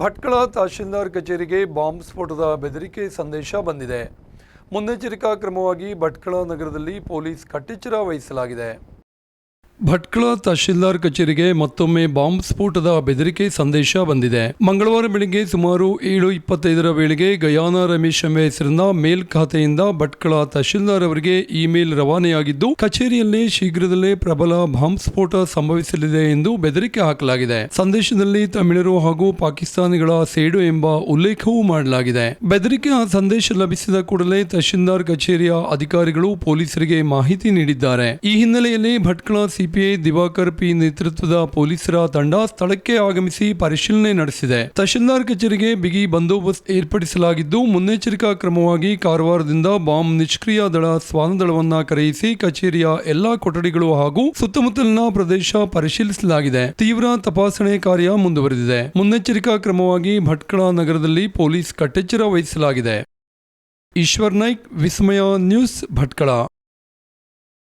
ಭಟ್ಕಳ ತಹಶೀಲ್ದಾರ್ ಕಚೇರಿಗೆ ಬಾಂಬ್ ಸ್ಫೋಟದ ಬೆದರಿಕೆ ಸಂದೇಶ ಬಂದಿದೆ. ಮುನ್ನೆಚ್ಚರಿಕಾ ಕ್ರಮವಾಗಿ ಭಟ್ಕಳ ನಗರದಲ್ಲಿ ಪೊಲೀಸ್ ಕಟ್ಟೆಚ್ಚರ ವಹಿಸಲಾಗಿದೆ. ಭಟ್ಕಳ ತಹಶೀಲ್ದಾರ್ ಕಚೇರಿಗೆ ಮತ್ತೊಮ್ಮೆ ಬಾಂಬ್ ಸ್ಫೋಟದ ಬೆದರಿಕೆ ಸಂದೇಶ ಬಂದಿದೆ. ಮಂಗಳವಾರ ಬೆಳಗ್ಗೆ ಸುಮಾರು ಏಳು ಇಪ್ಪತ್ತೈದರ ವೇಳೆಗೆ ಗಯಾನ ರಮೇಶ್ ಎಂಬ ಹೆಸರಿನ ಮೇಲ್ ಖಾತೆಯಿಂದ ಭಟ್ಕಳ ತಹಶೀಲ್ದಾರ್ ಅವರಿಗೆ ಇಮೇಲ್ ರವಾನೆಯಾಗಿದ್ದು, ಕಚೇರಿಯಲ್ಲಿ ಶೀಘ್ರದಲ್ಲೇ ಪ್ರಬಲ ಬಾಂಬ್ ಸ್ಫೋಟ ಸಂಭವಿಸಲಿದೆ ಎಂದು ಬೆದರಿಕೆ ಹಾಕಲಾಗಿದೆ. ಸಂದೇಶದಲ್ಲಿ ತಮಿಳರು ಹಾಗೂ ಪಾಕಿಸ್ತಾನಿಗಳ ಸೇಡು ಎಂಬ ಉಲ್ಲೇಖವೂ ಮಾಡಲಾಗಿದೆ. ಬೆದರಿಕೆ ಸಂದೇಶ ಲಭಿಸಿದ ಕೂಡಲೇ ತಹಶೀಲ್ದಾರ್ ಕಚೇರಿಯ ಅಧಿಕಾರಿಗಳು ಪೊಲೀಸರಿಗೆ ಮಾಹಿತಿ ನೀಡಿದ್ದಾರೆ. ಈ ಹಿನ್ನೆಲೆಯಲ್ಲಿ ಭಟ್ಕಳ ಸಿಪಿಐ ದಿವಾಕರ್ ಪಿ ನೇತೃತ್ವದ ಪೊಲೀಸರ ತಂಡ ಸ್ಥಳಕ್ಕೆ ಆಗಮಿಸಿ ಪರಿಶೀಲನೆ ನಡೆಸಿದೆ. ತಹಶೀಲ್ದಾರ್ ಕಚೇರಿಗೆ ಬಿಗಿ ಬಂದೋಬಸ್ತ್ ಏರ್ಪಡಿಸಲಾಗಿದ್ದು, ಮುನ್ನೆಚ್ಚರಿಕಾ ಕ್ರಮವಾಗಿ ಕಾರವಾರದಿಂದ ಬಾಂಬ್ ನಿಷ್ಕ್ರಿಯ ದಳ ಶ್ವಾನದಳವನ್ನ ಕರೆಯಿಸಿ ಕಚೇರಿಯ ಎಲ್ಲಾ ಕೊಠಡಿಗಳು ಹಾಗೂ ಸುತ್ತಮುತ್ತಲಿನ ಪ್ರದೇಶ ಪರಿಶೀಲಿಸಲಾಗಿದೆ. ತೀವ್ರ ತಪಾಸಣೆ ಕಾರ್ಯ ಮುಂದುವರೆದಿದೆ. ಮುನ್ನೆಚ್ಚರಿಕಾ ಕ್ರಮವಾಗಿ ಭಟ್ಕಳ ನಗರದಲ್ಲಿ ಪೊಲೀಸ್ ಕಟ್ಟೆಚ್ಚರ ವಹಿಸಲಾಗಿದೆ. ಈಶ್ವರ್ ನಾಯ್ಕ್, ವಿಸ್ಮಯ ನ್ಯೂಸ್ ಭಟ್ಕಳ.